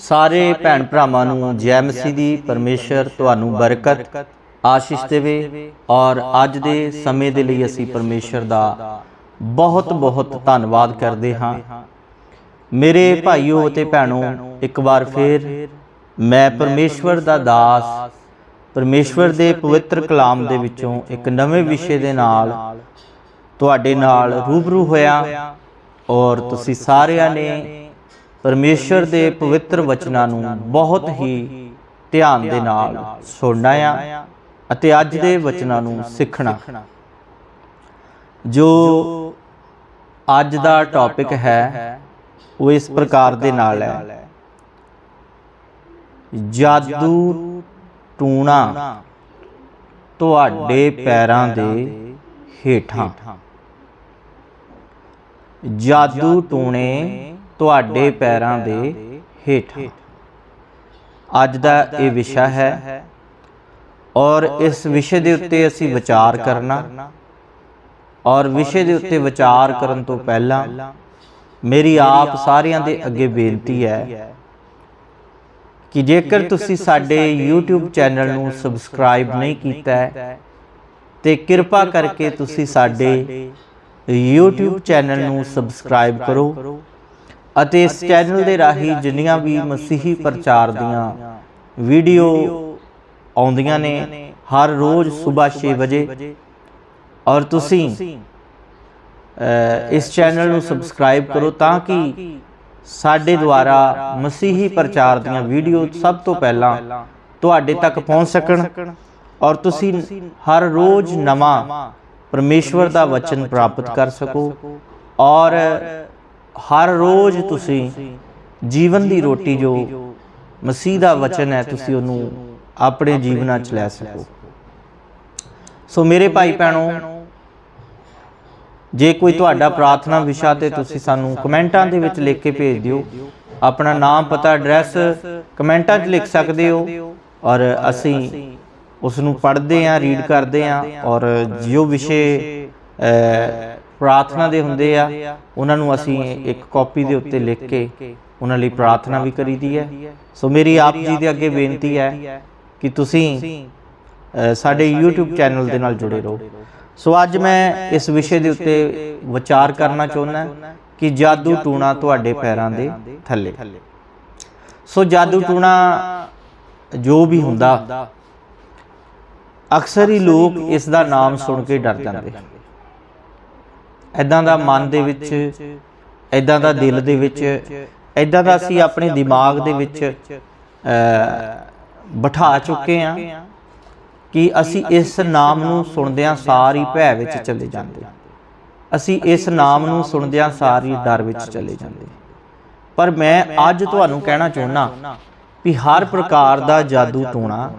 ਸਾਰੇ ਭੈਣ ਭਰਾਵਾਂ ਨੂੰ ਜੈ ਮਸੀਹ ਦੀ ਪਰਮੇਸ਼ਰ ਤੁਹਾਨੂੰ ਬਰਕਤ, ਆਸ਼ੀਸ਼ ਦੇਵੇ ਔਰ ਅੱਜ ਦੇ ਸਮੇਂ ਦੇ ਲਈ ਅਸੀਂ ਪਰਮੇਸ਼ਰ ਦਾ ਬਹੁਤ ਬਹੁਤ ਧੰਨਵਾਦ ਕਰਦੇ ਹਾਂ। ਮੇਰੇ ਭਾਈਓ ਅਤੇ ਭੈਣੋ, ਇੱਕ ਵਾਰ ਫੇਰ ਮੈਂ ਪਰਮੇਸ਼ਵਰ ਦਾ ਦਾਸ, ਪਰਮੇਸ਼ਵਰ ਦੇ ਪਵਿੱਤਰ ਕਲਾਮ ਦੇ ਵਿੱਚੋਂ ਇੱਕ ਨਵੇਂ ਵਿਸ਼ੇ ਦੇ ਨਾਲ ਤੁਹਾਡੇ ਨਾਲ ਰੂਬਰੂ ਹੋਇਆ ਔਰ ਤੁਸੀਂ ਸਾਰਿਆਂ ਨੇ ਪਰਮੇਸ਼ਰ ਦੇ ਪਵਿੱਤਰ ਵਚਨਾਂ ਨੂੰ ਬਹੁਤ ਹੀ ਧਿਆਨ ਦੇ ਨਾਲ ਸੁਣਨਾ ਆ ਅਤੇ ਅੱਜ ਦੇ ਵਚਨਾਂ ਨੂੰ ਸਿੱਖਣਾ। ਜੋ ਅੱਜ ਦਾ ਟੌਪਿਕ ਹੈ ਉਹ ਇਸ ਪ੍ਰਕਾਰ ਦੇ ਨਾਲ ਹੈ। ਜਾਦੂ ਟੂਣਾ। ਤੁਹਾਡੇ ਪੈਰਾਂ ਦੇ ਹੇਠਾਂ। ਜਾਦੂ ਟੂਣੇ ਤੁਹਾਡੇ ਪੈਰਾਂ ਦੇ ਹੇਠਾਂ। ਅੱਜ ਦਾ ਇਹ ਵਿਸ਼ਾ ਹੈ ਔਰ ਇਸ ਵਿਸ਼ੇ ਦੇ ਉੱਤੇ ਅਸੀਂ ਵਿਚਾਰ ਕਰਨਾ। ਔਰ ਵਿਸ਼ੇ ਦੇ ਉੱਤੇ ਵਿਚਾਰ ਕਰਨ ਤੋਂ ਪਹਿਲਾਂ ਮੇਰੀ ਆਪ ਸਾਰਿਆਂ ਦੇ ਅੱਗੇ ਬੇਨਤੀ ਹੈ ਕਿ ਜੇਕਰ ਤੁਸੀਂ ਸਾਡੇ YouTube ਚੈਨਲ ਨੂੰ ਸਬਸਕ੍ਰਾਈਬ ਨਹੀਂ ਕੀਤਾ ਹੈ ਤੇ ਕਿਰਪਾ ਕਰਕੇ ਤੁਸੀਂ ਸਾਡੇ YouTube ਚੈਨਲ ਨੂੰ ਸਬਸਕ੍ਰਾਈਬ ਕਰੋ। ਅਤੇ ਇਸ ਚੈਨਲ ਦੇ ਰਾਹੀਂ ਜਿੰਨੀਆਂ ਵੀ ਮਸੀਹੀ ਪ੍ਰਚਾਰ ਦੀਆਂ ਵੀਡੀਓ ਆਉਂਦੀਆਂ ਨੇ ਹਰ ਰੋਜ਼ ਸਵੇਰ 6 ਵਜੇ। ਔਰ ਤੁਸੀਂ ਇਸ ਚੈਨਲ ਨੂੰ ਸਬਸਕ੍ਰਾਈਬ ਕਰੋ ਤਾਂ ਕਿ ਸਾਡੇ ਦੁਆਰਾ ਮਸੀਹੀ ਪ੍ਰਚਾਰ ਦੀਆਂ ਵੀਡੀਓ ਸਭ ਤੋਂ ਪਹਿਲਾਂ ਤੁਹਾਡੇ ਤੱਕ ਪਹੁੰਚ ਸਕਣ। ਔਰ ਤੁਸੀਂ ਹਰ ਰੋਜ਼ ਨਵਾਂ ਪਰਮੇਸ਼ਵਰ ਦਾ ਵਚਨ ਪ੍ਰਾਪਤ ਕਰ ਸਕੋ। ਔਰ ਹਰ ਰੋਜ਼ ਤੁਸੀਂ ਜੀਵਨ ਦੀ ਰੋਟੀ ਜੋ ਮਸੀਹ ਦਾ ਵਚਨ ਹੈ ਤੁਸੀਂ ਉਹਨੂੰ ਆਪਣੇ ਜੀਵਨਾਂ 'ਚ ਲੈ ਸਕੋ। ਸੋ ਮੇਰੇ ਭਾਈ ਭੈਣੋ ਜੇ ਕੋਈ ਤੁਹਾਡਾ ਪ੍ਰਾਰਥਨਾ ਵਿਸ਼ਾ ਤੇ ਤੁਸੀਂ ਸਾਨੂੰ ਕਮੈਂਟਾਂ ਦੇ ਵਿੱਚ ਲਿਖ ਕੇ ਭੇਜ ਦਿਓ। ਆਪਣਾ ਨਾਮ ਪਤਾ ਐਡਰੈਸ ਕਮੈਂਟਾਂ 'ਚ ਲਿਖ ਸਕਦੇ ਹੋ। ਔਰ ਅਸੀਂ ਉਸ ਨੂੰ ਪੜ੍ਹਦੇ ਆਂ ਰੀਡ ਕਰਦੇ ਆਂ ਔਰ ਜੋ ਵਿਸ਼ੇ ਪ੍ਰਾਰਥਨਾ ਦੇ ਹੁੰਦੇ ਆ ਉਹਨਾਂ ਨੂੰ ਅਸੀਂ ਇੱਕ ਕਾਪੀ ਦੇ ਉੱਤੇ ਲਿਖ ਕੇ ਉਹਨਾਂ ਲਈ ਪ੍ਰਾਰਥਨਾ ਵੀ ਕਰੀਦੀ ਹੈ। ਸੋ ਮੇਰੀ ਆਪ ਜੀ ਦੇ ਅੱਗੇ ਬੇਨਤੀ ਹੈ ਕਿ ਤੁਸੀਂ ਸਾਡੇ YouTube ਚੈਨਲ ਦੇ ਨਾਲ ਜੁੜੇ ਰਹੋ। ਸੋ ਅੱਜ ਮੈਂ ਇਸ ਵਿਸ਼ੇ ਦੇ ਉੱਤੇ ਵਿਚਾਰ ਕਰਨਾ ਚਾਹੁੰਦਾ ਕਿ ਜਾਦੂ ਟੂਣਾ ਤੁਹਾਡੇ ਪੈਰਾਂ ਦੇ ਥੱਲੇ। ਸੋ ਜਾਦੂ ਟੂਣਾ ਜੋ ਵੀ ਹੁੰਦਾ ਅਕਸਰ ਹੀ ਲੋਕ ਇਸ ਦਾ ਨਾਮ ਸੁਣ ਕੇ ਡਰ ਜਾਂਦੇ। ਐਦਾਂ ਦਾ ਮਨ ਦੇ ਵਿੱਚ ਐਦਾਂ ਦਾ ਦਿਲ ਦੇ ਵਿੱਚ ਐਦਾਂ ਦਾ ਅਸੀਂ ਆਪਣੇ ਦਿਮਾਗ ਦੇ ਵਿੱਚ ਬਿਠਾ ਚੁੱਕੇ ਆ ਕਿ ਅਸੀਂ ਇਸ ਨਾਮ ਨੂੰ ਸੁਣਦਿਆਂ ਸਾਰ ਹੀ ਭੈ ਵਿੱਚ ਚਲੇ ਜਾਂਦੇ। ਅਸੀਂ ਇਸ ਨਾਮ ਨੂੰ ਸੁਣਦਿਆਂ ਸਾਰ ਹੀ ਡਰ ਵਿੱਚ ਚਲੇ ਜਾਂਦੇ। ਪਰ ਮੈਂ ਅੱਜ ਤੁਹਾਨੂੰ ਕਹਿਣਾ ਚਾਹੁੰਦਾ ਵੀ ਹਰ ਪ੍ਰਕਾਰ ਦਾ ਜਾਦੂ ਟੋਣਾ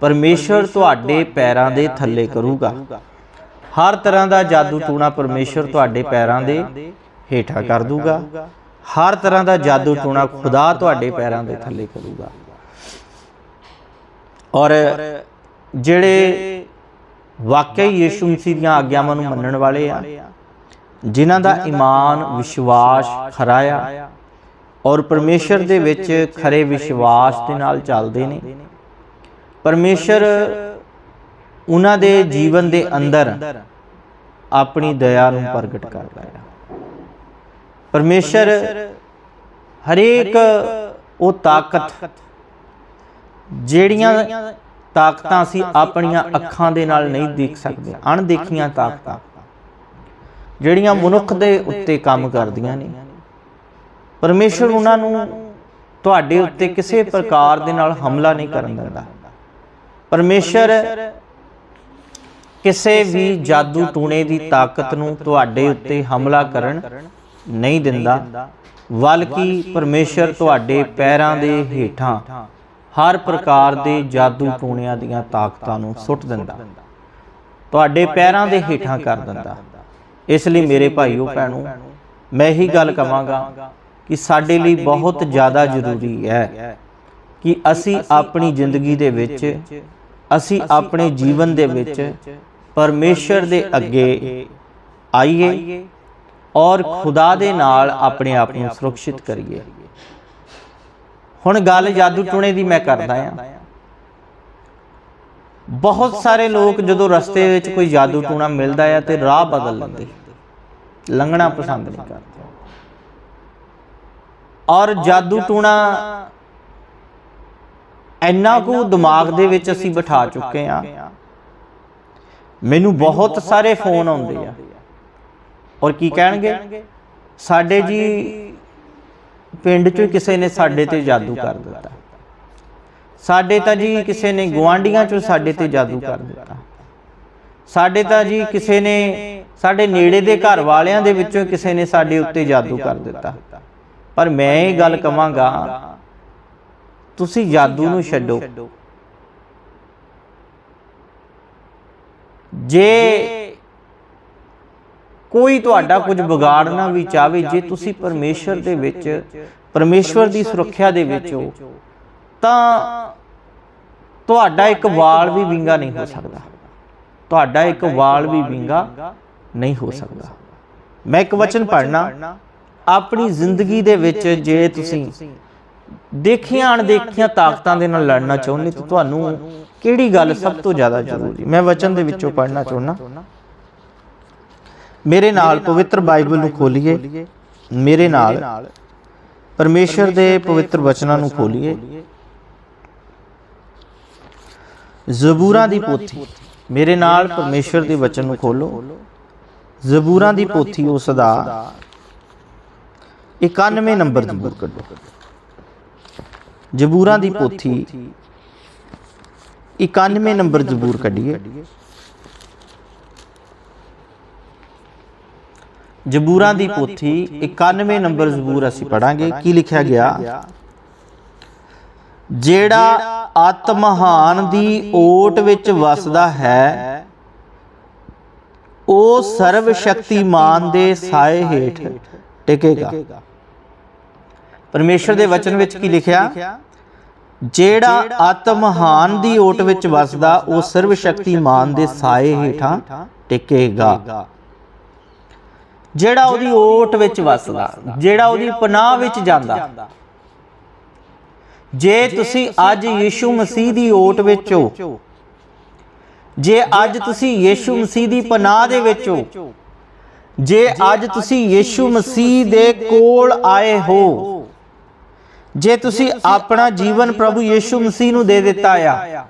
ਪਰਮੇਸ਼ਰ ਤੁਹਾਡੇ ਪੈਰਾਂ ਦੇ ਥੱਲੇ ਕਰੂਗਾ। ਹਰ ਤਰ੍ਹਾਂ ਦਾ ਜਾਦੂ ਟੂਣਾ ਪਰਮੇਸ਼ਰ ਤੁਹਾਡੇ ਪੈਰਾਂ ਦੇ ਹੇਠਾਂ ਕਰ ਦੂਗਾ। ਹਰ ਤਰ੍ਹਾਂ ਦਾ ਜਾਦੂ ਟੂਣਾ ਖੁਦਾ ਤੁਹਾਡੇ ਪੈਰਾਂ ਦੇ ਥੱਲੇ ਕਰੂਗਾ। ਔਰ ਜਿਹੜੇ ਵਾਕਈ ਯੀਸ਼ੂ ਮਸੀਹ ਦੀਆਂ ਆਗਿਆਵਾਂ ਨੂੰ ਮੰਨਣ ਵਾਲੇ ਆ, ਜਿਨ੍ਹਾਂ ਦਾ ਈਮਾਨ, ਵਿਸ਼ਵਾਸ ਖਰਾ ਆ ਔਰ ਪਰਮੇਸ਼ਰ ਦੇ ਵਿੱਚ ਖਰੇ ਵਿਸ਼ਵਾਸ ਦੇ ਨਾਲ ਚੱਲਦੇ ਨੇ ਪਰਮੇਸ਼ਰ ਉਹਨਾਂ ਦੇ ਜੀਵਨ ਦੇ ਅੰਦਰ ਆਪਣੀ ਦਇਆ ਨੂੰ ਪ੍ਰਗਟ ਕਰਦਾ ਹੈ। ਪਰਮੇਸ਼ਰ ਹਰੇਕ ਉਹ ਤਾਕਤ ਜਿਹੜੀਆਂ ਤਾਕਤਾਂ ਅਸੀਂ ਆਪਣੀਆਂ ਅੱਖਾਂ ਦੇ ਨਾਲ ਨਹੀਂ ਦੇਖ ਸਕਦੇ ਅਣਦੇਖੀਆਂ ਤਾਕਤਾਂ ਜਿਹੜੀਆਂ ਮਨੁੱਖ ਦੇ ਉੱਤੇ ਕੰਮ ਕਰਦੀਆਂ ਨੇ। ਪਰਮੇਸ਼ਰ ਉਹਨਾਂ ਨੂੰ ਤੁਹਾਡੇ ਉੱਤੇ ਕਿਸੇ ਪ੍ਰਕਾਰ ਦੇ ਨਾਲ ਹਮਲਾ ਨਹੀਂ ਕਰਨ ਦਿੰਦਾ। ਪਰਮੇਸ਼ਰ ਕਿਸੇ ਵੀ ਜਾਦੂ ਟੂਣੇ ਦੀ ਤਾਕਤ ਨੂੰ ਤੁਹਾਡੇ ਉੱਤੇ ਹਮਲਾ ਕਰਨ ਨਹੀਂ ਦਿੰਦਾ। ਬਲਕਿ ਪਰਮੇਸ਼ਰ ਤੁਹਾਡੇ ਪੈਰਾਂ ਦੇ ਹੇਠਾਂ ਹਰ ਪ੍ਰਕਾਰ ਦੇ ਜਾਦੂ ਟੂਣਿਆਂ ਦੀਆਂ ਤਾਕਤਾਂ ਨੂੰ ਸੁੱਟ ਦਿੰਦਾ। ਤੁਹਾਡੇ ਪੈਰਾਂ ਦੇ ਹੇਠਾਂ ਕਰ ਦਿੰਦਾ। ਇਸ ਲਈ ਮੇਰੇ ਭਾਈਓ ਭੈਣੋ, ਮੈਂ ਇਹੀ ਗੱਲ ਕਵਾਂਗਾ ਕਿ ਸਾਡੇ ਲਈ ਬਹੁਤ ਜ਼ਿਆਦਾ ਜ਼ਰੂਰੀ ਹੈ ਕਿ ਅਸੀਂ ਆਪਣੀ ਜ਼ਿੰਦਗੀ ਦੇ ਵਿੱਚ ਅਸੀਂ ਆਪਣੇ ਜੀਵਨ ਦੇ ਵਿੱਚ ਪਰਮੇਸ਼ਰ ਦੇ ਅੱਗੇ ਆਈਏ ਔਰ ਖੁਦਾ ਦੇ ਨਾਲ ਆਪਣੇ ਆਪ ਨੂੰ ਸੁਰੱਖਿਅਤ ਕਰੀਏ। ਹੁਣ ਗੱਲ ਜਾਦੂ ਟੂਣੇ ਦੀ ਮੈਂ ਕਰਦਾ ਆ ਬਹੁਤ ਸਾਰੇ ਲੋਕ ਜਦੋਂ ਰਸਤੇ ਵਿੱਚ ਕੋਈ ਜਾਦੂ ਟੂਣਾ ਮਿਲਦਾ ਆ ਤੇ ਰਾਹ ਬਦਲ ਲੈਂਦੇ ਲੰਘਣਾ ਪਸੰਦ ਨਹੀਂ ਕਰਦੇ। ਔਰ ਜਾਦੂ ਟੂਣਾ ਇੰਨਾ ਕੁ ਦਿਮਾਗ ਦੇ ਵਿੱਚ ਅਸੀਂ ਬਿਠਾ ਚੁੱਕੇ ਆ ਮੈਨੂੰ ਬਹੁਤ ਸਾਰੇ ਫੋਨ ਆਉਂਦੇ ਆ। ਔਰ ਕੀ ਕਹਿਣਗੇ? ਸਾਡੇ ਜੀ ਪਿੰਡ 'ਚੋਂ ਕਿਸੇ ਨੇ ਸਾਡੇ ਤੇ ਜਾਦੂ ਕਰ ਦਿੱਤਾ। ਸਾਡੇ ਤਾਂ ਜੀ ਕਿਸੇ ਨੇ ਗਵਾਂਡੀਆਂ 'ਚੋਂ ਸਾਡੇ ਤੇ ਜਾਦੂ ਕਰ ਦਿੱਤਾ। ਸਾਡੇ ਤਾਂ ਜੀ ਕਿਸੇ ਨੇ ਸਾਡੇ ਨੇੜੇ ਦੇ ਘਰ ਵਾਲਿਆਂ ਦੇ ਵਿੱਚੋਂ ਕਿਸੇ ਨੇ ਸਾਡੇ ਉੱਤੇ ਜਾਦੂ ਕਰ ਦਿੱਤਾ। ਪਰ ਮੈਂ ਇਹ ਗੱਲ ਕਵਾਂਗਾ ਤੁਸੀਂ ਜਾਦੂ ਨੂੰ ਛੱਡੋ। ਜੇ ਕੋਈ ਤੁਹਾਡਾ ਕੁਝ ਵਿਗਾੜਨਾ ਵੀ ਚਾਹੇ ਜੇ ਤੁਸੀਂ ਪਰਮੇਸ਼ਰ ਦੇ ਵਿੱਚ ਪਰਮੇਸ਼ਵਰ ਦੀ ਸੁਰੱਖਿਆ ਦੇ ਵਿੱਚ ਹੋ ਤਾਂ ਤੁਹਾਡਾ ਇੱਕ ਵਾਲ ਵੀ ਵਿੰਗਾ ਨਹੀਂ ਹੋ ਸਕਦਾ। ਤੁਹਾਡਾ ਇੱਕ ਵਾਲ ਵੀ ਵਿੰਗਾ ਨਹੀਂ ਹੋ ਸਕਦਾ। ਮੈਂ ਇੱਕ ਵਚਨ ਪੜ੍ਹਨਾ। ਆਪਣੀ ਜ਼ਿੰਦਗੀ ਦੇ ਵਿੱਚ ਜੇ ਤੁਸੀਂ ਦੇਖੀਆਂ ਅਣਦੇਖੀਆਂ ਤਾਕਤਾਂ ਦੇ ਨਾਲ ਲੜਨਾ ਚਾਹੁੰਦੇ ਤਾਂ ਤੁਹਾਨੂੰ ਕਿਹੜੀ ਗੱਲ ਸਭ ਤੋਂ ਜ਼ਿਆਦਾ ਜ਼ਰੂਰੀ? ਮੈਂ ਵਚਨ ਦੇ ਵਿੱਚੋਂ ਪੜ੍ਹਨਾ ਚਾਹੁੰਦਾ। ਮੇਰੇ ਨਾਲ ਪਵਿੱਤਰ ਬਾਈਬਲ ਨੂੰ ਖੋਲੀਏ। ਮੇਰੇ ਨਾਲ ਪਰਮੇਸ਼ਰ ਦੇ ਪਵਿੱਤਰ ਵਚਨਾਂ ਨੂੰ ਖੋਲੀਏ। ਜ਼ਬੂਰਾਂ ਦੀ ਪੋਥੀ। ਮੇਰੇ ਨਾਲ ਪਰਮੇਸ਼ਰ ਦੇ ਵਚਨ ਨੂੰ ਖੋਲੋ। ਜ਼ਬੂਰਾਂ ਦੀ ਪੋਥੀ ਉਸ ਦਾ 91 ਨੰਬਰ ਜ਼ਬੂਰ ਕੱਢੋ। ਜ਼ਬੂਰਾਂ ਦੀ ਪੋਥੀ। 91 ਨੰਬਰ ਜ਼ਬੂਰ ਕੱਢੀਏ। ਜ਼ਬੂਰਾਂ ਦੀ ਪੋਥੀ 91 ਨੰਬਰ ਜ਼ਬੂਰ ਅਸੀਂ ਪੜਾਂਗੇ ਕੀ ਲਿਖਿਆ ਗਿਆ? ਜਿਹੜਾ ਆਤਮਹਾਨ ਦੀ ਓਟ ਵਿੱਚ ਵਸਦਾ ਹੈ ਉਹ ਸਰਵ ਸ਼ਕਤੀਮਾਨ ਦੇ ਸਾਏ ਹੇਠ ਟਿਕੇਗਾ। ਪਰਮੇਸ਼ਰ ਦੇ ਵਚਨ ਵਿੱਚ ਕੀ ਲਿਖਿਆ? ਜਿਹੜਾ ਆਤਮਹਾਨ ਦੀ ਓਟ ਵਿੱਚ ਵਸਦਾ, ਉਹ ਸਰਵ ਸ਼ਕਤੀਮਾਨ ਦੇ ਸਾਏ ਹੇਠਾਂ ਟਿਕੇਗਾ। ਜਿਹੜਾ ਉਹਦੀ ਓਟ ਵਿੱਚ ਵਸਦਾ, ਜਿਹੜਾ ਉਹਦੀ ਪਨਾਹ ਵਿੱਚ ਜਾਂਦਾ, ਜੇ ਤੁਸੀਂ ਅੱਜ ਯੀਸ਼ੂ ਮਸੀਹ ਦੀ ਓਟ ਵਿੱਚ ਹੋ, ਜੇ ਅੱਜ ਤੁਸੀਂ ਯੀਸ਼ੂ ਮਸੀਹ ਦੀ ਪਨਾਹ ਦੇ ਵਿੱਚ ਹੋ, ਜੇ ਅੱਜ ਤੁਸੀਂ ਯੀਸ਼ੂ ਮਸੀਹ ਦੇ ਕੋਲ ਆਏ ਹੋ ਜੇ ਤੁਸੀਂ ਆਪਣਾ ਜੀਵਨ ਪ੍ਰਭੂ ਯੀਸ਼ੂ ਮਸੀਹ ਨੂੰ ਦੇ ਦਿੱਤਾ ਆ।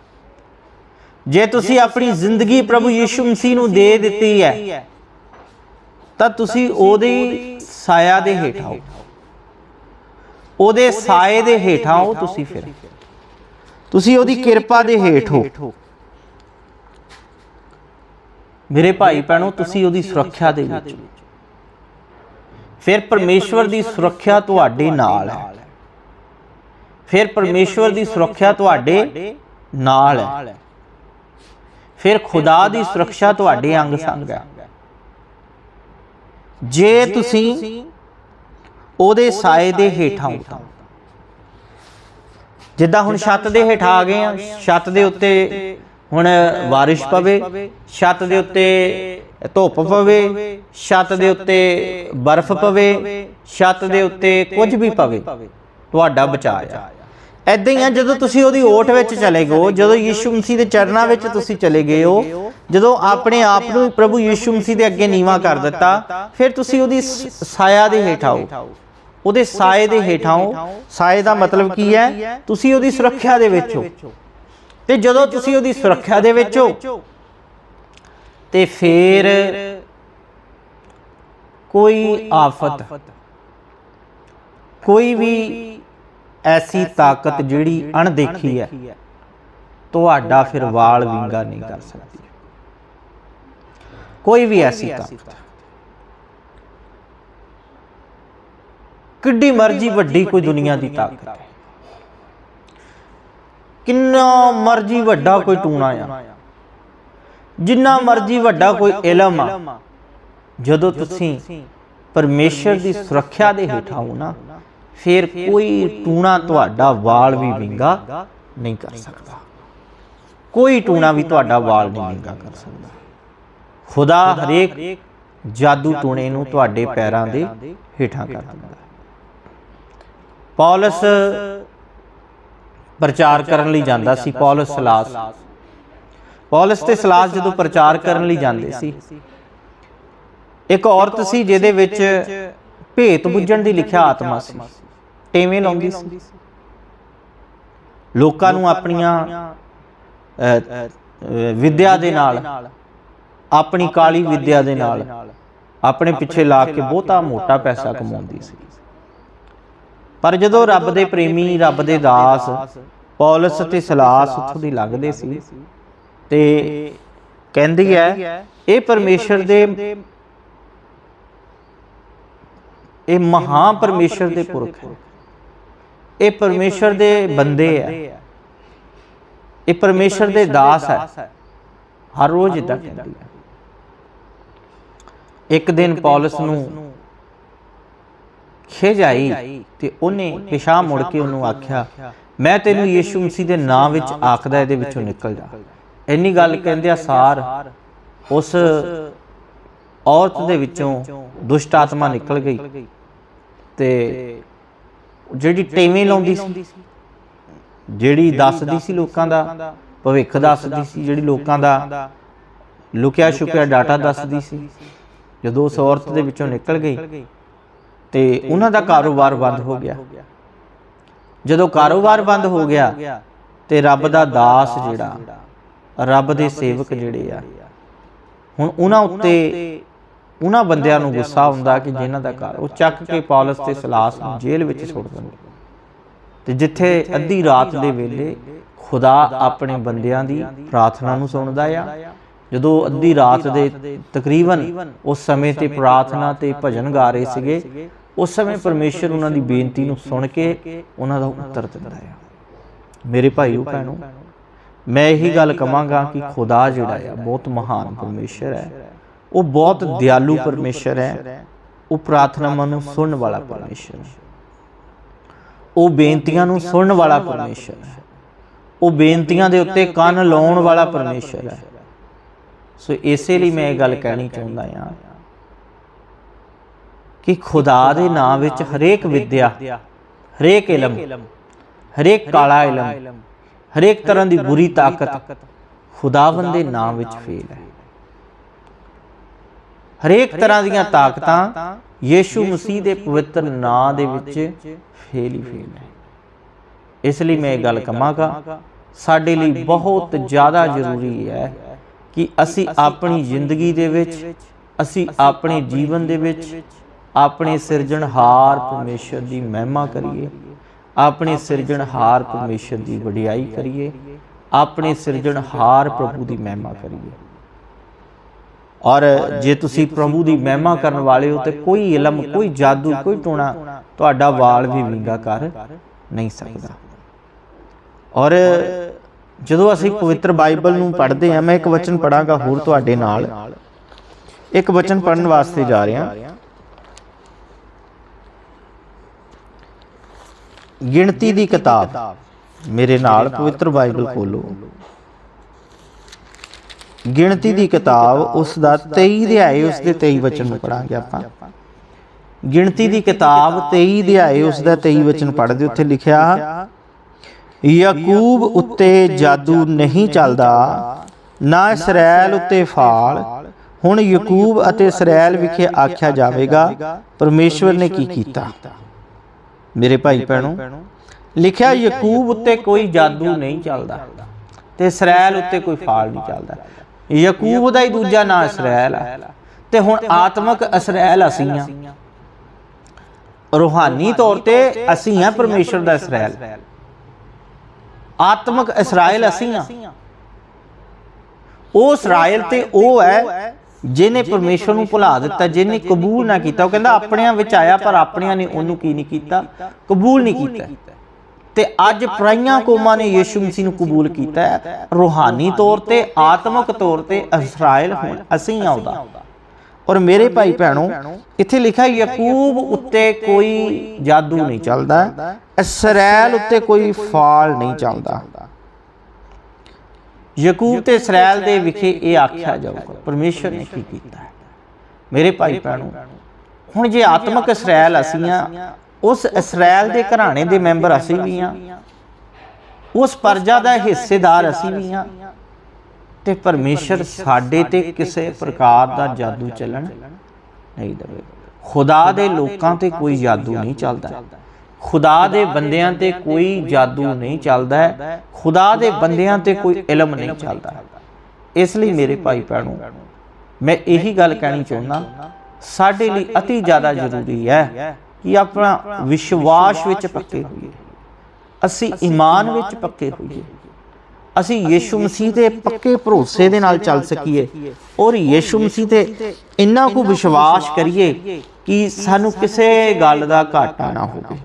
ਜੇ ਤੁਸੀਂ ਆਪਣੀ ਜ਼ਿੰਦਗੀ ਪ੍ਰਭੂ ਯੀਸ਼ੂ ਮਸੀਹ ਨੂੰ ਦੇ ਦਿੱਤੀ ਹੈ ਤਾਂ ਤੁਸੀਂ ਉਹਦੇ ਸਾਇਆ ਦੇ ਹੇਠ ਆਓ। ਉਹਦੇ ਸਾਏ ਦੇ ਹੇਠਾਂ ਹੋ ਤੁਸੀਂ ਫਿਰ। ਤੁਸੀਂ ਉਹਦੀ ਕਿਰਪਾ ਦੇ ਹੇਠ ਹੋ। ਮੇਰੇ ਭਾਈ ਭੈਣੋ ਤੁਸੀਂ ਉਹਦੀ ਸੁਰੱਖਿਆ ਦੇ ਵਿੱਚ ਫਿਰ ਪਰਮੇਸ਼ਵਰ ਦੀ ਸੁਰੱਖਿਆ ਤੁਹਾਡੇ ਨਾਲ ਹੈ। ਫਿਰ ਪਰਮੇਸ਼ਵਰ ਦੀ ਸੁਰੱਖਿਆ ਤੁਹਾਡੇ ਨਾਲ ਹੈ। ਫਿਰ ਖੁਦਾ ਦੀ ਸੁਰੱਖਿਆ ਤੁਹਾਡੇ ਅੰਗ ਸੰਗ ਹੈ। ਜੇ ਤੁਸੀਂ ਉਹਦੇ ਸਾਏ ਦੇ ਹੇਠਾਂ ਹੋ। ਜਿੱਦਾਂ ਹੁਣ ਛੱਤ ਦੇ ਹੇਠ ਆ ਗਏ ਆ ਛੱਤ ਦੇ ਉੱਤੇ ਹੁਣ ਬਾਰਿਸ਼ ਪਵੇ ਛੱਤ ਦੇ ਉੱਤੇ ਧੁੱਪ ਪਵੇ ਛੱਤ ਦੇ ਉੱਤੇ ਬਰਫ਼ ਪਵੇ ਛੱਤ ਦੇ ਉੱਤੇ ਕੁਝ ਵੀ ਪਵੇ ਤੁਹਾਡਾ ਬਚਾਅ ਆ ਐਦਾਂ ਹੀ ਆ, ਜਦੋਂ ਤੁਸੀਂ ਉਹਦੀ ਓਟ ਵਿੱਚ ਚਲੇ ਗਏ ਜਦੋਂ ਯੀਸ਼ੂ ਮਸੀਹ ਦੇ ਚਰਨਾਂ ਵਿੱਚ ਤੁਸੀਂ ਚਲੇ ਗਏ ਹੋ, ਜਦੋਂ ਆਪਣੇ ਆਪ ਨੂੰ ਪ੍ਰਭੂ ਯੀਸ਼ੂ ਮਸੀਹ ਦੇ ਅੱਗੇ ਨੀਵਾ ਕਰ ਦਿੱਤਾ, ਫਿਰ ਤੁਸੀਂ ਉਹਦੀ ਸਾਇਆ ਦੇ ਹੇਠ ਆਓ। ਉਹਦੇ ਸਾਏ ਦੇ ਹੇਠਾਂ ਸਾਏ ਦਾ ਮਤਲਬ ਕੀ ਹੈ? ਤੁਸੀਂ ਉਹਦੀ ਸੁਰੱਖਿਆ ਦੇ ਵਿੱਚ ਹੋ। ਤੇ ਜਦੋਂ ਤੁਸੀਂ ਉਹਦੀ ਸੁਰੱਖਿਆ ਦੇ ਵਿੱਚ ਹੋ, ਤੇ ਫਿਰ ਕੋਈ ਆਫਤ, ਕੋਈ ਵੀ ਐਸੀ ਤਾਕਤ ਜਿਹੜੀ ਅਣਦੇਖੀ ਹੈ। ਤੁਹਾਡਾ ਫਿਰ ਵਾਲ ਵਿੰਗਾ ਨਹੀਂ ਕਰ ਸਕਦੀ। ਕੋਈ ਵੀ ਐਸੀ ਤਾਕਤ। ਕਿੱਡੀ ਮਰਜ਼ੀ ਵੱਡੀ ਕੋਈ ਦੁਨੀਆ ਦੀ ਤਾਕਤ ਹੈ। ਕਿੰਨਾ ਮਰਜ਼ੀ ਵੱਡਾ ਕੋਈ ਟੂਣਾ ਆ। ਜਿੰਨਾ ਮਰਜ਼ੀ ਵੱਡਾ ਕੋਈ ਇਲਮ ਆ। ਜਦੋਂ ਤੁਸੀਂ ਪਰਮੇਸ਼ਰ ਦੀ ਸੁਰੱਖਿਆ ਦੇ ਹੇਠ ਆਓ ਨਾ। ਫਿਰ ਕੋਈ ਟੂਣਾ ਤੁਹਾਡਾ ਵਾਲ ਵੀ ਵਿੰਗਾ ਨਹੀਂ ਕਰ ਸਕਦਾ। ਕੋਈ ਟੂਣਾ ਵੀ ਤੁਹਾਡਾ ਵਾਲ ਨਹੀਂ ਵਿੰਗਾ ਕਰ ਸਕਦਾ। ਖੁਦਾ ਹਰੇਕ ਜਾਦੂ ਟੂਣੇ ਨੂੰ ਤੁਹਾਡੇ ਪੈਰਾਂ ਦੇ ਹੇਠਾਂ ਕਰ ਦਿੰਦਾ ਪੌਲਸ ਪ੍ਰਚਾਰ ਕਰਨ ਲਈ ਜਾਂਦਾ ਸੀ, ਪੌਲਸ ਸਲਾਸ। ਪੌਲਸ ਤੇ ਸਲਾਸ ਜਦੋਂ ਪ੍ਰਚਾਰ ਕਰਨ ਲਈ ਜਾਂਦੇ ਸੀ, ਇੱਕ ਔਰਤ ਸੀ ਜਿਹਦੇ ਵਿੱਚ ਭੇਤ ਬੁੱਝਣ ਦੀ ਲਿਖਿਆ ਆਤਮਾ ਸੀ। ਟੇਵੇਂ ਲਾਉਂਦੀ ਸੀ। ਲੋਕਾਂ ਨੂੰ ਆਪਣੀਆਂ ਵਿਦਿਆ ਦੇ ਨਾਲ ਆਪਣੀ ਕਾਲੀ ਵਿਦਿਆ ਦੇ ਨਾਲ ਆਪਣੇ ਪਿੱਛੇ ਲਾ ਕੇ ਬਹੁਤਾ ਮੋਟਾ ਪੈਸਾ ਕਮਾਉਂਦੀ ਸੀ। ਪਰ ਜਦੋਂ ਰੱਬ ਦੇ ਪ੍ਰੇਮੀ ਰੱਬ ਦੇ ਦਾਸ ਪੌਲਸ ਤੇ ਸਲਾਸ ਉੱਥੋਂ ਦੀ ਲੰਘਦੇ ਸੀ। ਤੇ ਕਹਿੰਦੀ ਹੈ ਇਹ ਪਰਮੇਸ਼ਰ ਦੇ ਇਹ ਮਹਾ ਪਰਮੇਸ਼ਰ ਦੇ ਪੁਰਖ ਹੈ। ਇਹ ਪਰਮੇਸ਼ਰ ਦੇ ਬੰਦੇ ਹੈ ਇਹ ਪਰਮੇਸ਼ਰ ਦੇ ਦਾਸ ਹੈ ਹਰ ਰੋਜ਼ ਇਦਾਂ ਕਹਿੰਦੀ ਹੈ ਇੱਕ ਦਿਨ ਪੌਲਸ ਨੂੰ ਖਿਜ ਆਈ ਤੇ ਉਹਨੇ ਪਿਛਾਹ ਮੁੜ ਕੇ ਉਹਨੂੰ ਆਖਿਆ ਮੈਂ ਤੈਨੂੰ ਯੀਸ਼ੂ ਮਸੀਹ ਦੇ ਨਾਮ ਵਿੱਚ ਆਖਦਾ ਇਹਦੇ ਵਿੱਚੋਂ ਨਿਕਲ ਜਾ ਇੰਨੀ ਗੱਲ ਕਹਿੰਦਿਆਂ ਸਾਰ ਉਸ ਔਰਤ ਦੇ ਵਿੱਚੋਂ ਦੁਸ਼ਟ ਆਤਮਾ ਨਿਕਲ ਗਈ। ਤੇ ਜਿਹੜੀ ਟੇਵੇਂ ਲਾਉਂਦੀ ਸੀ। ਜਿਹੜੀ ਦੱਸਦੀ ਸੀ ਲੋਕਾਂ ਦਾ ਭਵਿੱਖ ਦੱਸਦੀ ਸੀ ਜਿਹੜੀ ਲੋਕਾਂ ਦਾ ਲੁਕਿਆ ਛੁਪਿਆ ਡਾਟਾ ਦੱਸਦੀ ਸੀ। ਜਦੋਂ ਉਸ ਔਰਤ ਦੇ ਵਿੱਚੋਂ ਨਿਕਲ ਗਈ ਤੇ ਉਹਨਾਂ ਦਾ ਕਾਰੋਬਾਰ ਬੰਦ ਹੋ ਗਿਆ। ਜਦੋਂ ਕਾਰੋਬਾਰ ਬੰਦ ਹੋ ਗਿਆ ਤੇ ਰੱਬ ਦਾ ਦਾਸ ਜਿਹੜਾ ਰੱਬ ਦੇ ਸੇਵਕ ਜਿਹੜੇ ਆ। ਹੁਣ ਉਹਨਾਂ ਉੱਤੇ ਉਹਨਾਂ ਬੰਦਿਆਂ ਨੂੰ ਗੁੱਸਾ ਹੁੰਦਾ ਕਿ ਜਿਨ੍ਹਾਂ ਦਾ ਘਰ ਉਹ ਚੱਕ ਕੇ ਪੌਲਸ ਤੇ ਸਲਾਸ ਨੂੰ ਜੇਲ੍ਹ ਵਿੱਚ ਸੁੱਟ ਦਿੰਦੇ ਤੇ ਜਿੱਥੇ ਅੱਧੀ ਰਾਤ ਦੇ ਵੇਲੇ ਖੁਦਾ ਆਪਣੇ ਬੰਦਿਆਂ ਦੀ ਪ੍ਰਾਰਥਨਾ ਨੂੰ ਸੁਣਦਾ ਆ। ਜਦੋਂ ਅੱਧੀ ਰਾਤ ਦੇ ਤਕਰੀਬਨ ਉਸ ਸਮੇਂ ਤੇ ਪ੍ਰਾਰਥਨਾ ਤੇ ਭਜਨ ਗਾ ਰਹੇ ਸੀਗੇ ਉਸ ਸਮੇਂ ਪਰਮੇਸ਼ਰ ਉਹਨਾਂ ਦੀ ਬੇਨਤੀ ਨੂੰ ਸੁਣ ਕੇ ਉਹਨਾਂ ਦਾ ਉੱਤਰ ਦਿੰਦਾ ਆ। ਮੇਰੇ ਭਾਈਓ ਭੈਣੋ ਮੈਂ ਇਹੀ ਗੱਲ ਕਵਾਂਗਾ ਕਿ ਖੁਦਾ ਜਿਹੜਾ ਆ ਬਹੁਤ ਮਹਾਨ ਪਰਮੇਸ਼ਰ ਹੈ। ਉਹ ਬਹੁਤ ਦਿਆਲੂ ਪਰਮੇਸ਼ਰ ਹੈ। ਉਹ ਪ੍ਰਾਰਥਨਾਵਾਂ ਨੂੰ ਸੁਣਨ ਵਾਲਾ ਪਰਮੇਸ਼ਰ ਹੈ। ਉਹ ਬੇਨਤੀਆਂ ਨੂੰ ਸੁਣਨ ਵਾਲਾ ਪਰਮੇਸ਼ਰ ਹੈ। ਉਹ ਬੇਨਤੀਆਂ ਦੇ ਉੱਤੇ ਕੰਨ ਲਾਉਣ ਵਾਲਾ ਪਰਮੇਸ਼ਰ ਹੈ। ਸੋ ਇਸੇ ਲਈ ਮੈਂ ਇਹ ਗੱਲ ਕਹਿਣੀ ਚਾਹੁੰਦਾ ਹਾਂ ਕਿ ਖੁਦਾ ਦੇ ਨਾਮ ਵਿੱਚ ਹਰੇਕ ਵਿਦਿਆ ਹਰੇਕ ਇਲਮ ਹਰੇਕ ਕਾਲਾ ਇਲਮ ਹਰੇਕ ਤਰ੍ਹਾਂ ਦੀ ਬੁਰੀ ਤਾਕਤ ਖੁਦਾਵੰਦ ਦੇ ਨਾਮ ਵਿੱਚ ਫੇਲ ਹੈ। ਹਰੇਕ ਤਰ੍ਹਾਂ ਦੀਆਂ ਤਾਕਤਾਂ ਯੀਸ਼ੂ ਮਸੀਹ ਦੇ ਪਵਿੱਤਰ ਨਾਮ ਦੇ ਵਿੱਚ ਫੇਲ ਹੀ ਫੇਲ ਹੈ। ਇਸ ਲਈ ਮੈਂ ਇਹ ਗੱਲ ਕਹਾਂਗਾ ਸਾਡੇ ਲਈ ਬਹੁਤ ਜ਼ਿਆਦਾ ਜ਼ਰੂਰੀ ਹੈ ਕਿ ਅਸੀਂ ਆਪਣੀ ਜ਼ਿੰਦਗੀ ਦੇ ਵਿੱਚ ਅਸੀਂ ਆਪਣੇ ਜੀਵਨ ਦੇ ਵਿੱਚ ਆਪਣੇ ਸਿਰਜਣਹਾਰ ਪਰਮੇਸ਼ਰ ਦੀ ਮਹਿਮਾ ਕਰੀਏ ਆਪਣੇ ਸਿਰਜਣਹਾਰ ਪਰਮੇਸ਼ਰ ਦੀ ਵਡਿਆਈ ਕਰੀਏ ਆਪਣੇ ਸਿਰਜਣਹਾਰ ਪ੍ਰਭੂ ਦੀ ਮਹਿਮਾ ਕਰੀਏ। ਔਰ ਜੇ ਤੁਸੀਂ ਪ੍ਰਭੂ ਦੀ ਮਹਿਮਾ ਕਰਨ ਵਾਲੇ ਹੋ ਤੇ ਕੋਈ ਇਲਮ, ਕੋਈ ਜਾਦੂ, ਕੋਈ ਟੋਣਾ ਤੁਹਾਡਾ ਵਾਲ ਵੀ ਵਿੰਗਾ ਕਰ ਨਹੀਂ ਸਕਦਾ। ਔਰ ਜਦੋਂ ਅਸੀਂ ਪਵਿੱਤਰ ਬਾਈਬਲ ਨੂੰ ਪੜ੍ਹਦੇ ਹਾਂ, ਮੈਂ ਇੱਕ ਵਚਨ ਪੜਾਂਗਾ ਹੋਰ ਤੁਹਾਡੇ ਨਾਲ। ਇੱਕ ਵਚਨ ਪੜਨ ਵਾਸਤੇ ਜਾ ਰਿਹਾ। ਗਿਣਤੀ ਦੀ ਕਿਤਾਬ ਮੇਰੇ ਨਾਲ ਪਵਿੱਤਰ ਬਾਈਬਲ ਖੋਲੋ ਗਿਣਤੀ ਦੀ ਕਿਤਾਬ, ਉਸ ਦਾ 23 ਅਧਿਆਏ, ਉਸ ਦੇ 23 ਵਚਨ ਨੂੰ ਪੜਾਂਗੇ ਆਪਾਂ। ਗਿਣਤੀ ਦੀ ਕਿਤਾਬ 23 ਅਧਿਆਏ, ਉਸ ਦਾ 23 ਵਚਨ ਪੜ੍ਹਦੇ ਉੱਥੇ ਲਿਖਿਆ, ਯਾਕੂਬ ਉੱਤੇ ਜਾਦੂ ਨਹੀਂ ਚੱਲਦਾ, ਨਾ ਇਸਰਾਇਲ ਉੱਤੇ ਫਾਲ। ਹੁਣ ਯਾਕੂਬ ਅਤੇ ਇਸਰਾਇਲ ਵਿਖੇ ਆਖਿਆ ਜਾਵੇਗਾ, ਪਰਮੇਸ਼ਵਰ ਨੇ ਕੀ ਕੀਤਾ? ਮੇਰੇ ਭਾਈ ਭੈਣੋ, ਲਿਖਿਆ ਯਾਕੂਬ ਉੱਤੇ ਕੋਈ ਜਾਦੂ ਨਹੀਂ ਚੱਲਦਾ ਤੇ ਇਸਰਾਇਲ ਉੱਤੇ ਕੋਈ ਫਾਲ ਨਹੀਂ ਚੱਲਦਾ। ਯਾਕੂਬ ਦਾ ਹੀ ਦੂਜਾ ਨਾਂ ਇਸਰਾਇਲ ਹੈ ਤੇ ਹੁਣ ਆਤਮਿਕ ਇਸਰਾਇਲ ਅਸੀਂ ਆ। ਰੂਹਾਨੀ ਤੌਰ ਤੇ ਅਸੀਂ ਆ ਪਰਮੇਸ਼ਰ ਦਾ ਇਸਰਾਇਲ। ਆਤਮਿਕ ਇਸਰਾਇਲ ਅਸੀਂ ਆ। ਉਹ ਇਸਰਾਇਲ ਤੇ ਉਹ ਹੈ ਜਿਹਨੇ ਪਰਮੇਸ਼ਰ ਨੂੰ ਭੁਲਾ ਦਿੱਤਾ ਜਿਹਨੇ ਕਬੂਲ ਨਾ ਕੀਤਾ। ਉਹ ਕਹਿੰਦਾ ਆਪਣਿਆਂ ਵਿੱਚ ਆਇਆ ਪਰ ਆਪਣਿਆਂ ਨੇ ਉਹਨੂੰ ਕੀ ਨਹੀਂ ਕੀਤਾ। ਕਬੂਲ ਨਹੀਂ ਕੀਤਾ। ਤੇ ਅੱਜ ਪਰਾਈਆਂ ਕੌਮਾਂ ਨੇ ਯੀਸ਼ੂ ਮਸੀਹ ਨੂੰ ਕਬੂਲ ਕੀਤਾ ਹੈ। ਰੂਹਾਨੀ ਤੌਰ ਤੇ, ਆਤਮਿਕ ਤੌਰ ਤੇ ਇਸਰਾਇਲ ਹੁਣ ਅਸੀਂ ਆ ਔਰ ਮੇਰੇ ਭਾਈ ਭੈਣੋ, ਇੱਥੇ ਲਿਖਿਆ ਯਾਕੂਬ ਉੱਤੇ ਕੋਈ ਜਾਦੂ ਨਹੀਂ ਚੱਲਦਾ, ਇਸਰਾਇਲ ਉੱਤੇ ਕੋਈ ਫਾਲ ਨਹੀਂ ਚੱਲਦਾ। ਯਾਕੂਬ ਤੇ ਇਸਰਾਇਲ ਦੇ ਵਿਖੇ ਇਹ ਆਖਿਆ ਜਾਊਗਾ, ਪਰਮੇਸ਼ਰ ਨੇ ਕੀ ਕੀਤਾ ਹੈ? ਮੇਰੇ ਭਾਈ ਭੈਣੋ, ਹੁਣ ਜੇ ਆਤਮਿਕ ਇਸਰਾਇਲ ਅਸੀਂ ਆ ਉਸ ਇਸਰਾਇਲ ਦੇ ਘਰਾਣੇ ਦੇ ਮੈਂਬਰ ਅਸੀਂ ਵੀ ਆ ਉਸ ਪਰਜਾ ਦਾ ਹਿੱਸੇਦਾਰ ਅਸੀਂ ਵੀ ਹਾਂ। ਤੇ ਪਰਮੇਸ਼ਰ ਸਾਡੇ ਤੇ ਕਿਸੇ ਪ੍ਰਕਾਰ ਦਾ ਜਾਦੂ ਚੱਲਣ ਨਹੀਂ ਦੇਵੇਗਾ ਖੁਦਾ ਦੇ ਲੋਕਾਂ ਤੇ ਕੋਈ ਜਾਦੂ ਨਹੀਂ ਚੱਲਦਾ। ਖੁਦਾ ਦੇ ਬੰਦਿਆਂ ਤੇ ਕੋਈ ਜਾਦੂ ਨਹੀਂ ਚੱਲਦਾ। ਹੈ। ਖੁਦਾ ਦੇ ਬੰਦਿਆਂ ਤੇ ਕੋਈ ਇਲਮ ਨਹੀਂ ਚੱਲਦਾ। ਇਸ ਲਈ ਮੇਰੇ ਭਾਈ ਭੈਣੋ ਮੈਂ ਇਹੀ ਗੱਲ ਕਹਿਣੀ ਚਾਹੁੰਦਾ ਸਾਡੇ ਲਈ ਅਤੀ ਜ਼ਿਆਦਾ ਜ਼ਰੂਰੀ ਹੈ। ਕਿ ਆਪਣਾ ਵਿਸ਼ਵਾਸ ਵਿੱਚ ਪੱਕੇ ਹੋਈਏ। ਅਸੀਂ ਈਮਾਨ ਵਿੱਚ ਪੱਕੇ ਹੋਈਏ। ਅਸੀਂ ਯੀਸ਼ੂ ਮਸੀਹ ਦੇ ਪੱਕੇ ਭਰੋਸੇ ਦੇ ਨਾਲ ਚੱਲ ਸਕੀਏ ਔਰ ਯੀਸ਼ੂ ਮਸੀਹ ਤੇ ਇੰਨਾ ਕੁ ਵਿਸ਼ਵਾਸ ਕਰੀਏ ਕਿ ਸਾਨੂੰ ਕਿਸੇ ਗੱਲ ਦਾ ਘਾਟਾ ਨਾ ਹੋਵੇ।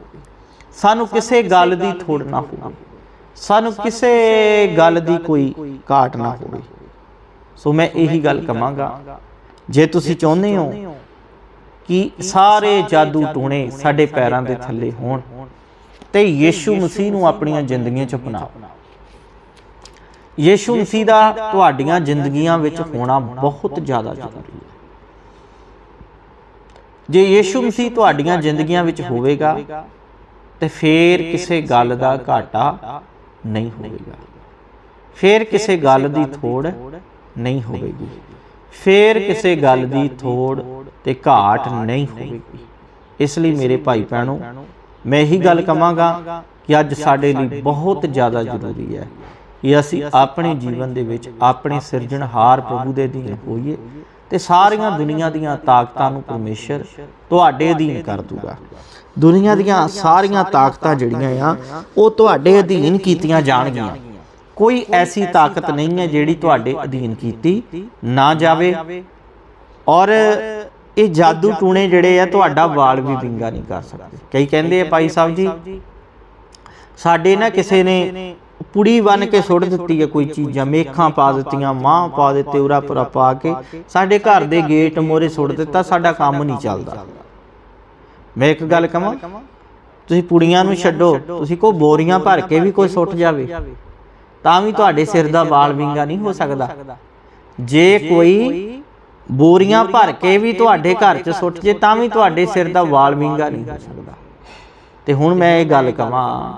ਸਾਨੂੰ ਕਿਸੇ ਗੱਲ ਦੀ ਥੋੜ ਨਾ ਹੋਵੇ। ਸਾਨੂੰ ਕਿਸੇ ਗੱਲ ਦੀ ਕੋਈ ਘਾਟ ਨਾ ਹੋਵੇ। ਸੋ ਮੈਂ ਇਹੀ ਗੱਲ ਕਹਾਂਗਾ। ਜੇ ਤੁਸੀਂ ਚਾਹੁੰਦੇ ਹੋ ਕਿ ਸਾਰੇ ਜਾਦੂ ਟੋਣੇ ਸਾਡੇ ਪੈਰਾਂ ਦੇ ਥੱਲੇ ਹੋਣ ਤੇ ਯੀਸ਼ੂ ਮਸੀਹ ਨੂੰ ਆਪਣੀਆਂ ਜ਼ਿੰਦਗੀਆਂ 'ਚ ਅਪਣਾਓ ਯੀਸ਼ੂ ਮਸੀਹ ਦਾ ਤੁਹਾਡੀਆਂ ਜ਼ਿੰਦਗੀਆਂ ਵਿੱਚ ਹੋਣਾ ਬਹੁਤ ਜ਼ਿਆਦਾ ਜ਼ਰੂਰੀ ਹੈ। ਜੇ ਯੀਸ਼ੂ ਮਸੀਹ ਤੁਹਾਡੀਆਂ ਜ਼ਿੰਦਗੀਆਂ ਵਿੱਚ ਹੋਵੇਗਾ, ਤੇ ਫੇਰ ਕਿਸੇ ਗੱਲ ਦਾ ਘਾਟਾ ਨਹੀਂ ਹੋਵੇਗਾ। ਫੇਰ ਕਿਸੇ ਗੱਲ ਦੀ ਥੋੜ ਨਹੀਂ ਹੋਵੇਗੀ। ਫੇਰ ਕਿਸੇ ਗੱਲ ਦੀ ਥੋੜ ਤੇ ਘਾਟ ਨਹੀਂ ਹੋਵੇਗੀ। ਇਸ ਲਈ ਮੇਰੇ ਭਾਈ ਭੈਣੋ, ਮੈਂ ਇਹੀ ਗੱਲ ਕਵਾਂਗਾ ਕਿ ਅੱਜ ਸਾਡੇ ਲਈ ਬਹੁਤ ਜ਼ਿਆਦਾ ਜ਼ਰੂਰੀ ਹੈ ਕਿ ਅਸੀਂ ਆਪਣੇ ਜੀਵਨ ਦੇ ਵਿੱਚ ਆਪਣੇ ਸਿਰਜਣਹਾਰ ਪ੍ਰਭੂ ਦੇ ਅਧੀਨ ਹੋਈਏ ਤੇ ਸਾਰੀਆਂ ਦੁਨੀਆ ਦੀਆਂ ਤਾਕਤਾਂ ਨੂੰ ਪਰਮੇਸ਼ਰ ਤੁਹਾਡੇ ਅਧੀਨ ਕਰ ਦੂਗਾ। ਦੁਨੀਆ ਦੀਆਂ ਸਾਰੀਆਂ ਤਾਕਤਾਂ ਜਿਹੜੀਆਂ ਆ, ਉਹ ਤੁਹਾਡੇ ਅਧੀਨ ਕੀਤੀਆਂ ਜਾਣਗੀਆਂ। ਕੋਈ ਐਸੀ ਤਾਕਤ ਨਹੀਂ ਹੈ ਜਿਹੜੀ ਤੁਹਾਡੇ ਅਧੀਨ ਕੀਤੀ ਨਾ ਜਾਵੇ। ਔਰ ਇਹ ਜਾਦੂ ਟੂਣੇ ਜਿਹੜੇ ਆ ਤੁਹਾਡਾ ਵਾਲ ਵੀ ਵਿੰਗਾ ਨਹੀਂ ਕਰ ਸਕਦੇ। ਕਈ ਕਹਿੰਦੇ ਆ ਭਾਈ ਸਾਹਿਬ ਜੀ ਸਾਡੇ ਨਾ ਕਿਸੇ ਨੇ ਪੁੜੀ ਬਨ ਕੇ ਸੁੱਟ ਦਿੱਤੀ ਹੈ ਕੋਈ ਚੀਜ਼ਾਂ ਮੇਖਾਂ ਪਾ ਦਿੱਤੀਆਂ ਮਾਂ ਪਾ ਦਿੱਤੇ ਉਰਾ ਪਰਾ ਪਾ ਕੇ ਸਾਡੇ ਘਰ ਦੇ ਗੇਟ ਮੋਰੇ ਸੁੱਟ ਦਿੱਤਾ ਸਾਡਾ ਕੰਮ ਨਹੀਂ ਚੱਲਦਾ। ਮੈਂ ਇੱਕ ਗੱਲ ਕਹਾਂ? ਤੁਸੀਂ ਪੁੜੀਆਂ ਨੂੰ ਛੱਡੋ ਤੁਸੀਂ ਕੋ ਬੋਰੀਆਂ ਭਰ ਕੇ ਵੀ ਕੋਈ ਸੁੱਟ ਜਾਵੇ। ਤਾਂ ਵੀ ਤੁਹਾਡੇ ਸਿਰ ਦਾ ਵਾਲ ਵਿੰਗਾ ਨਹੀਂ ਹੋ ਸਕਦਾ। ਜੇ ਕੋਈ ਬੋਰੀਆਂ ਭਰ ਕੇ ਵੀ ਤੁਹਾਡੇ ਘਰ 'ਚ ਸੁੱਟ ਜੇ ਤਾਂ ਵੀ ਤੁਹਾਡੇ ਸਿਰ ਦਾ ਵਾਲ ਵਿੰਗਾ ਨਹੀਂ ਹੋ ਸਕਦਾ। ਤੇ ਹੁਣ ਮੈਂ ਇਹ ਗੱਲ ਕਵਾਂ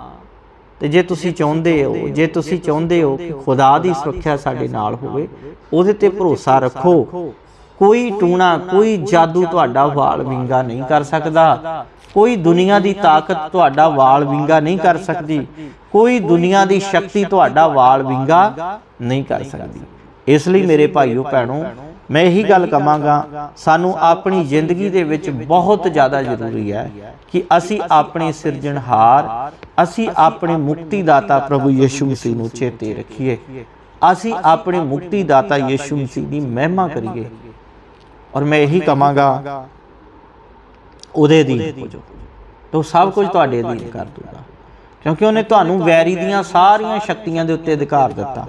ਤੇ ਜੇ ਤੁਸੀਂ ਚਾਹੁੰਦੇ ਹੋ ਜੇ ਤੁਸੀਂ ਚਾਹੁੰਦੇ ਹੋ ਕਿ ਖੁਦਾ ਦੀ ਸੁਰੱਖਿਆ ਸਾਡੇ ਨਾਲ ਹੋਵੇ ਉਹਦੇ ਤੇ ਭਰੋਸਾ ਰੱਖੋ। ਕੋਈ ਟੂਣਾ ਕੋਈ ਜਾਦੂ ਤੁਹਾਡਾ ਵਾਲ ਵਿੰਗਾ ਨਹੀਂ ਕਰ ਸਕਦਾ। ਕੋਈ ਦੁਨੀਆ ਦੀ ਤਾਕਤ ਤੁਹਾਡਾ ਵਾਲ ਵਿੰਗਾ ਨਹੀਂ ਕਰ ਸਕਦੀ। ਕੋਈ ਦੁਨੀਆ ਦੀ ਸ਼ਕਤੀ ਤੁਹਾਡਾ ਵਾਲ ਵਿੰਗਾ ਨਹੀਂ ਕਰ ਸਕਦੀ ਇਸ ਲਈ ਮੇਰੇ ਭਾਈਓ ਭੈਣੋ ਮੈਂ ਇਹੀ ਗੱਲ ਕਵਾਂਗਾ ਸਾਨੂੰ ਆਪਣੀ ਜ਼ਿੰਦਗੀ ਦੇ ਵਿੱਚ ਬਹੁਤ ਜ਼ਿਆਦਾ ਜ਼ਰੂਰੀ ਹੈ ਕਿ ਅਸੀਂ ਆਪਣੇ ਸਿਰਜਣਹਾਰ ਅਸੀਂ ਆਪਣੇ ਮੁਕਤੀਦਾਤਾ ਪ੍ਰਭੂ ਯਿਸੂ ਮਸੀਹ ਨੂੰ ਚੇਤੇ ਰੱਖੀਏ। ਅਸੀਂ ਆਪਣੇ ਮੁਕਤੀਦਾਤਾ ਯਿਸੂ ਮਸੀਹ ਦੀ ਮਹਿਮਾ ਕਰੀਏ। ਔਰ ਮੈਂ ਇਹੀ ਕਵਾਂਗਾ ਉਹਦੇ ਜਾਓ। ਤਾਂ ਸਭ ਕੁਝ ਤੁਹਾਡੇ ਅਧੀਨ ਕਰ ਦੂਗਾ। ਕਿਉਂਕਿ ਉਹਨੇ ਤੁਹਾਨੂੰ ਵੈਰੀ ਦੀਆਂ ਸਾਰੀਆਂ ਸ਼ਕਤੀਆਂ ਦੇ ਉੱਤੇ ਅਧਿਕਾਰ ਦਿੱਤਾ।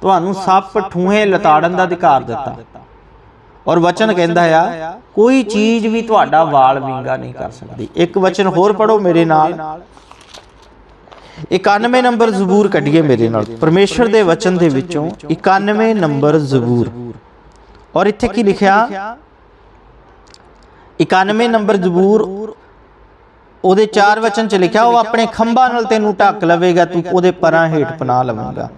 ਤੁਹਾਨੂੰ ਸੱਪ ਠੂਹੇ ਲਤਾੜਨ ਦਾ ਅਧਿਕਾਰ ਦਿੱਤਾ। ਔਰ ਵਚਨ ਕਹਿੰਦਾ ਆ ਕੋਈ ਚੀਜ਼ ਵੀ ਤੁਹਾਡਾ ਵਾਲ ਵਿੰਗਾ ਨਹੀਂ ਕਰ ਸਕਦੀ। ਇੱਕ ਵਚਨ ਹੋਰ ਪੜੋ ਮੇਰੇ ਨਾਲ। 91 ਨੰਬਰ ਜ਼ਬੂਰ ਕੱਢੀਏ ਮੇਰੇ ਨਾਲ। ਪਰਮੇਸ਼ਰ ਦੇ ਵਚਨ ਦੇ ਵਿੱਚੋਂ 91 ਨੰਬਰ ਜ਼ਬੂਰ। ਔਰ ਇੱਥੇ ਕੀ ਲਿਖਿਆ? 91 ਨੰਬਰ ਜ਼ਬੂਰ। ਉਹਦੇ ਚਾਰ ਵਚਨ ਚ ਲਿਖਿਆ ਉਹ ਆਪਣੇ ਖੰਭਾਂ ਨਾਲ ਤੈਨੂੰ ਢੱਕ ਲਵੇਗਾ ਤੂੰ ਉਹਦੇ ਪਰਾਂ ਹੇਠ ਪਨਾ ਲਵੇਂਗਾ।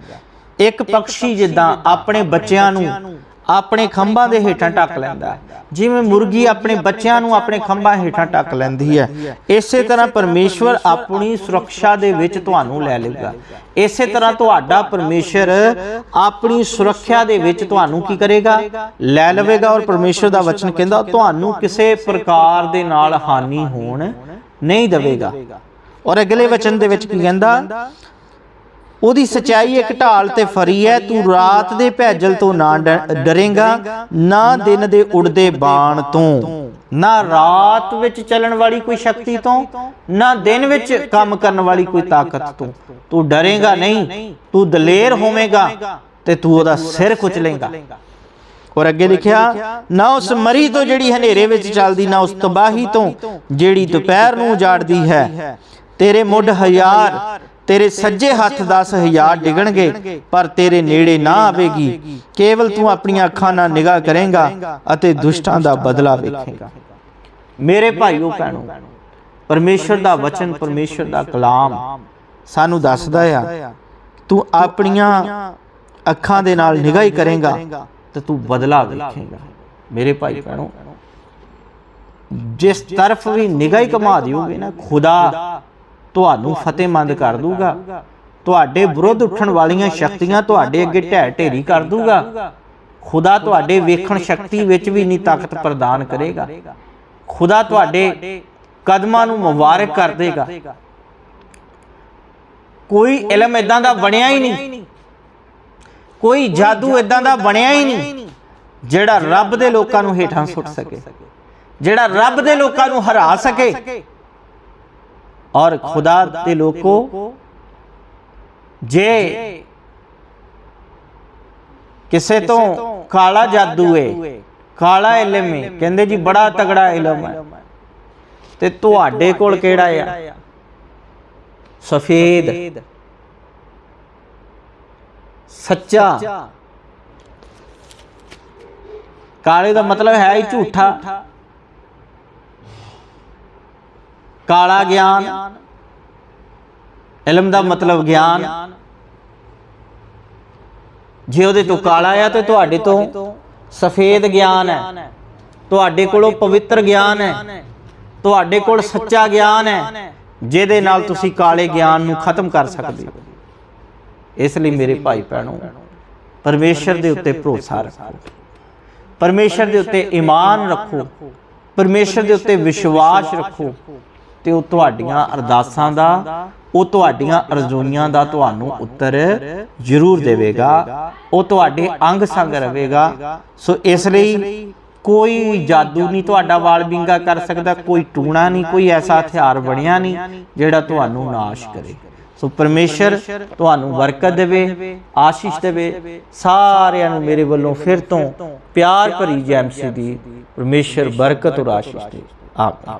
ਇੱਕ ਪੰਛੀ ਜਿੱਦਾਂ ਆਪਣੇ ਬੱਚਿਆਂ ਨੂੰ ਆਪਣੇ ਖੰਭਾਂ ਦੇ ਹੇਠਾਂ ਢੱਕ ਲੈਂਦਾ ਜਿਵੇਂ ਮੁਰਗੀ ਆਪਣੇ ਬੱਚਿਆਂ ਨੂੰ ਆਪਣੇ ਖੰਭਾਂ ਹੇਠਾਂ ਢੱਕ ਲੈਂਦੀ ਹੈ। ਇਸੇ ਤਰ੍ਹਾਂ ਪਰਮੇਸ਼ਵਰ ਆਪਣੀ ਸੁਰੱਖਿਆ ਦੇ ਵਿੱਚ ਤੁਹਾਨੂੰ ਲੈ ਲੇਗਾ ਇਸੇ ਤਰ੍ਹਾਂ ਤੁਹਾਡਾ ਪਰਮੇਸ਼ਰ ਆਪਣੀ ਸੁਰੱਖਿਆ ਦੇ ਵਿੱਚ ਤੁਹਾਨੂੰ ਕੀ ਕਰੇਗਾ? ਲੈ ਲਵੇਗਾ ਔਰ ਪਰਮੇਸ਼ਵਰ ਦਾ ਵਚਨ ਕਹਿੰਦਾ, ਤੁਹਾਨੂੰ ਕਿਸੇ ਪ੍ਰਕਾਰ ਦੇ ਨਾਲ ਹਾਨੀ ਹੋਣ ਨਹੀਂ ਦੇਵੇਗਾ। ਔਰ ਅਗਲੇ ਵਚਨ ਦੇ ਵਿੱਚ ਕੀ ਕਹਿੰਦਾ? ਉਹਦੀ ਸਚਾਈ ਇੱਕ ਢਾਲ ਤੇ ਫਰੀ ਹੈ, ਤੂੰ ਰਾਤ ਦੇ ਭੈਜਲ ਤੋਂ ਨਾ ਡ- ਨਾ ਦਿਨ ਦੇ ਉੜਦੇ ਬਾਣ ਤੋਂ। ਨਾ ਰਾਤ ਵਿੱਚ ਚੱਲਣ ਵਾਲੀ ਕੋਈ ਸ਼ਕਤੀ ਤੋਂ, ਨਾ ਦਿਨ ਵਿੱਚ ਕੰਮ ਕਰਨ ਵਾਲੀ ਕੋਈ ਤਾਕਤ ਤੋਂ। ਤੂੰ ਡਰੇਂਗਾ ਨਹੀਂ, ਤੂੰ ਦਲੇਰ ਹੋਵੇਂਗਾ ਤੇ ਤੂੰ ਉਹਦਾ ਸਿਰ ਕੁਚਲੇਗਾ ਔਰ ਅੱਗੇ ਲਿਖਿਆ, ਨਾ ਉਸ ਮਰੀ ਤੋਂ ਜਿਹੜੀ ਹਨੇਰੇ ਵਿੱਚ ਚੱਲਦੀ, ਨਾ ਉਸ ਤਬਾਹੀ ਤੋਂ, ਜਿਹੜੀ ਦੁਪਹਿਰ ਨੂੰ ਉਜਾੜਦੀ ਹੈ। ਤੇਰੇ ਮੁੱਢ ਹਜ਼ਾਰ ਤੇਰੇ ਸੱਜੇ ਹੱਥ 10000 ਡਿਗਣਗੇ, ਪਰ ਤੇਰੇ ਨੇੜੇ ਨਾ ਆਵੇਗੀ। ਕੇਵਲ ਤੂੰ ਆਪਣੀਆਂ ਅੱਖਾਂ ਨਾਲ ਨਿਗਾਹ ਕਰੇਂਗਾ ਅਤੇ ਦੁਸ਼ਟਾਂ ਦਾ ਬਦਲਾ ਵੇਖੇਂਗਾ। ਮੇਰੇ ਭਾਈਓ ਭੈਣੋ, ਪਰਮੇਸ਼ਰ ਦਾ ਵਚਨ ਪਰਮੇਸ਼ਰ ਦਾ ਕਲਾਮ ਸਾਨੂੰ ਦੱਸਦਾ ਆ, ਤੂੰ ਆਪਣੀਆਂ ਅੱਖਾਂ ਦੇ ਨਾਲ ਨਿਗਾਹੀ ਕਰੇਗਾ ਤੇ ਤੂੰ ਬਦਲਾ ਵੇਖੇਗਾ। ਮੇਰੇ ਭਾਈ ਭੈਣੋ, ਜਿਸ ਤਰਫ ਵੀ ਨਿਗਾਹੀ ਕਮਾ ਦਿਓਗੇ ਨਾ, ਖੁਦਾ ਤੁਹਾਨੂੰ ਫਤਿਹਮੰਦ ਕਰ ਦੂਗਾ। ਤੁਹਾਡੇ ਵਿਰੁੱਧ ਉੱਠਣ ਵਾਲੀਆਂ ਸ਼ਕਤੀਆਂ ਤੁਹਾਡੇ ਅੱਗੇ ਢਹਿ ਢੇਰੀ ਕਰ ਦੂਗਾ। ਖੁਦਾ ਤੁਹਾਡੇ ਵੇਖਣ ਸ਼ਕਤੀ ਵਿੱਚ ਵੀ ਨਹੀਂ ਤਾਕਤ ਪ੍ਰਦਾਨ ਕਰੇਗਾ। ਖੁਦਾ ਤੁਹਾਡੇ ਕਦਮਾਂ ਨੂੰ ਮੁਬਾਰਕ ਕਰ ਦੇਗਾ। ਕੋਈ ਇਲਮ ਇਦਾਂ ਦਾ ਬਣਿਆ ਹੀ ਨਹੀਂ। ਕੋਈ ਜਾਦੂ ਇਦਾਂ ਦਾ ਬਣਿਆ ਹੀ ਨਹੀਂ, ਜਿਹੜਾ ਰੱਬ ਦੇ ਲੋਕਾਂ ਨੂੰ ਹੇਠਾਂ ਸੁੱਟ ਸਕੇ। ਜਿਹੜਾ ਰੱਬ ਦੇ ਲੋਕਾਂ ਨੂੰ ਹਰਾ ਸਕੇ। ਔਰ ਖੁਦਾ ਦੇ ਲੋਕੋ, ਜੇ ਕਿਸੇ ਤੋਂ ਕਾਲਾ ਜਾਦੂ ਏ, ਕਾਲਾ ਇਲਮ ਏ, ਕਹਿੰਦੇ ਜੀ ਬੜਾ ਤਗੜਾ ਇਲਮ ਹੈ। ਤੇ ਤੁਹਾਡੇ ਕੋਲ ਕਿਹੜਾ ਆ? ਸਫੇਦ। ਸੱਚਾ। ਕਾਲੇ ਦਾ ਮਤਲਬ ਹੈ ਹੀ ਝੂਠਾ। ਕਾਲਾ ਗਿਆਨ। ਇਲਮ ਦਾ ਮਤਲਬ ਗਿਆਨ। ਜੇ ਉਹਦੇ ਤੋਂ ਕਾਲਾ ਆ ਤੇ ਤੁਹਾਡੇ ਤੋਂ ਸਫੇਦ ਗਿਆਨ ਹੈ। ਤੁਹਾਡੇ ਕੋਲੋਂ ਪਵਿੱਤਰ ਗਿਆਨ ਹੈ। ਤੁਹਾਡੇ ਕੋਲ ਸੱਚਾ ਗਿਆਨ ਹੈ। ਜਿਹਦੇ ਨਾਲ ਤੁਸੀਂ ਕਾਲੇ ਗਿਆਨ ਨੂੰ ਖਤਮ ਕਰ ਸਕਦੇ ਹੋ। ਇਸ ਲਈ ਮੇਰੇ ਭਾਈ ਭੈਣੋ, ਪਰਮੇਸ਼ਰ ਦੇ ਉੱਤੇ ਭਰੋਸਾ ਰੱਖੋ। ਪਰਮੇਸ਼ਰ ਦੇ ਉੱਤੇ ਈਮਾਨ ਰੱਖੋ। ਪਰਮੇਸ਼ਰ ਦੇ ਉੱਤੇ ਵਿਸ਼ਵਾਸ ਰੱਖੋ। ਤੇ ਉਹ ਤੁਹਾਡੀਆਂ ਅਰਦਾਸਾਂ ਦਾ ਉਹ ਤੁਹਾਡੀਆਂ ਅਰਜ਼ੋਈਆਂ ਦਾ ਤੁਹਾਨੂੰ ਉੱਤਰ ਜ਼ਰੂਰ ਦੇਵੇਗਾ। ਉਹ ਤੁਹਾਡੇ ਅੰਗ ਸੰਗ ਰਹੇਗਾ। ਸੋ ਇਸ ਲਈ ਕੋਈ ਜਾਦੂ ਨਹੀਂ ਤੁਹਾਡਾ ਵਾਲ ਵਿੰਗਾ ਕਰ ਸਕਦਾ ਕੋਈ ਟੂਣਾ ਨਹੀਂ ਕੋਈ ਐਸਾ ਹਥਿਆਰ ਬਣਿਆ ਨਹੀਂ ਜਿਹੜਾ ਤੁਹਾਨੂੰ ਨਾਸ਼ ਕਰੇ। ਸੋ ਪਰਮੇਸ਼ਰ ਤੁਹਾਨੂੰ ਬਰਕਤ ਦੇਵੇ ਆਸ਼ੀਸ਼ ਦੇਵੇ। ਸਾਰਿਆਂ ਨੂੰ ਮੇਰੇ ਵੱਲੋਂ ਫਿਰ ਤੋਂ ਪਿਆਰ ਭਰੀ ਜੈਮਸੀ ਦੀ ਪਰਮੇਸ਼ਰ ਬਰਕਤ ਔਰ ਆਸ਼ੀਸ਼ ਦੇ। ਆਮੀਨ।